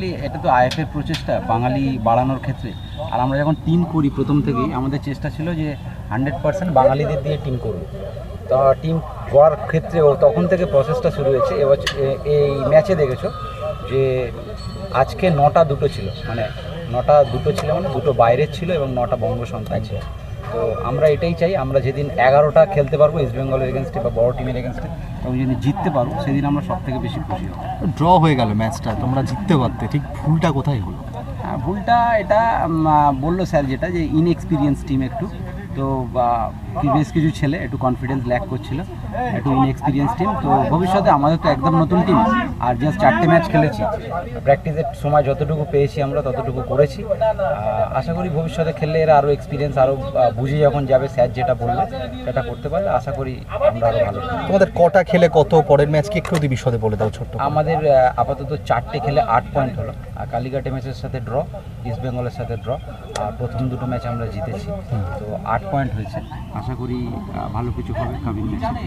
Actually এটা তো আইএফের প্রচেষ্টা বাঙালি বাড়ানোর ক্ষেত্রে। আর আমরা যখন টিম করি প্রথম থেকেই, আমাদের চেষ্টা ছিল যে হান্ড্রেড পার্সেন্ট বাঙালিদের দিয়ে টিম করব তো টিম করার ক্ষেত্রে ও তখন থেকে প্রসেসটা শুরু হয়েছে। এবার এ- এই ম্যাচে দেখেছ যে আজকে নটা দুটো ছিল। মানে নটা দুটো ছিল মানে দুটো বাইরের ছিল এবং নটা বঙ্গ সন্তান ছিল। তো আমরা এটাই চাই আমরা যেদিন এগারোটা খেলতে পারব ইস্ট বেঙ্গলের এগেনস্টে বা বড় টিমের এগেনস্টে এবং যেদিন জিততে পারব সেদিন আমরা সব থেকে বেশি খুশি হব। ড্র হয়ে গেল ম্যাচটা তোমরা জিততে পারতে। ঠিক ভুলটা কোথায় হলো? হ্যাঁ, ভুলটা এটা বলল স্যার যেটা যে ইনএক্সপিরিয়েন্স টিম একটু। তো বেশ কিছু ছেলে একটু কনফিডেন্স ল্যাক করছিল একটু ইনএক্সপিরিয়েন্স টিম তো ভবিষ্যতে আমাদের তো একদম নতুন টিম আর জাস্ট চারটে ম্যাচ খেলেছি। প্র্যাকটিসের সময় যতটুকু পেয়েছি আমরা ততটুকু করেছি। আশা করি ভবিষ্যতে খেললে এরা আরও এক্সপিরিয়েন্স আরও বুঝে যখন যাবে স্যার যেটা বলবে সেটা করতে পারলে আশা করি আমরা আরও ভালো তোমাদের কটা খেলে কত পরের ম্যাচ কি একটু বিশদে বলে দাও ছোট্ট আমাদের আপাতত চারটে খেলে আট পয়েন্ট হলো। আর কালীঘাটে ম্যাচের সাথে ড্র ইস্ট বেঙ্গলের সাথে ড্র আর প্রথম দুটো ম্যাচ আমরা জিতেছি। তো আট পয়েন্ট হয়েছে। আশা করি ভালো কিছু হবে ম্যাচে